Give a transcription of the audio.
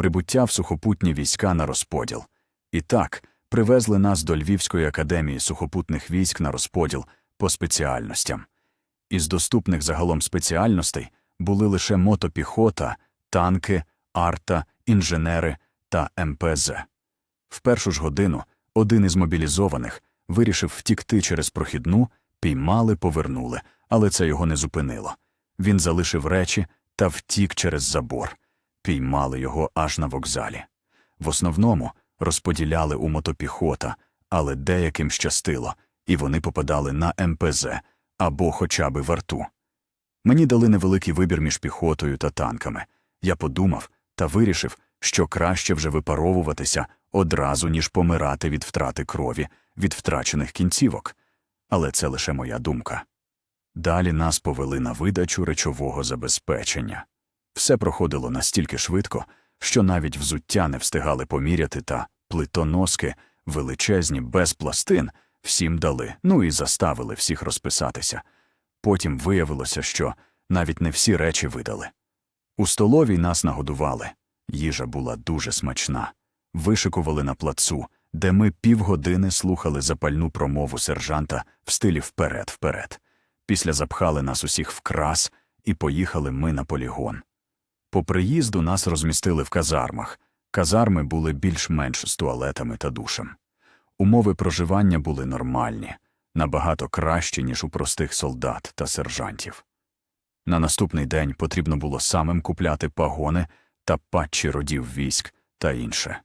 прибуття в сухопутні війська на розподіл. І так, привезли нас до Львівської академії сухопутних військ на розподіл по спеціальностям. Із доступних загалом спеціальностей були лише мотопіхота, танки, арта, інженери та МПЗ. В першу ж годину один із мобілізованих вирішив втікти через прохідну, піймали, повернули, але це його не зупинило. Він залишив речі та втік через забор. Піймали його аж на вокзалі. В основному розподіляли у мотопіхота, але деяким щастило, і вони попадали на МПЗ або хоча б в арту. Мені дали невеликий вибір між піхотою та танками. Я подумав та вирішив, що краще вже випаровуватися одразу, ніж помирати від втрати крові, від втрачених кінцівок. Але це лише моя думка. Далі нас повели на видачу речового забезпечення. Все проходило настільки швидко, що навіть взуття не встигали поміряти, та плитоноски, величезні, без пластин, всім дали, ну і заставили всіх розписатися. Потім виявилося, що навіть не всі речі видали. У столовій нас нагодували. Їжа була дуже смачна. Вишикували на плацу, де ми півгодини слухали запальну промову сержанта в стилі вперед-вперед. Після запхали нас усіх в крас, і поїхали ми на полігон. По приїзду нас розмістили в казармах. Казарми були більш-менш з туалетами та душем. Умови проживання були нормальні, набагато кращі, ніж у простих солдат та сержантів. На наступний день потрібно було самим купляти пагони та патчі родів військ та інше.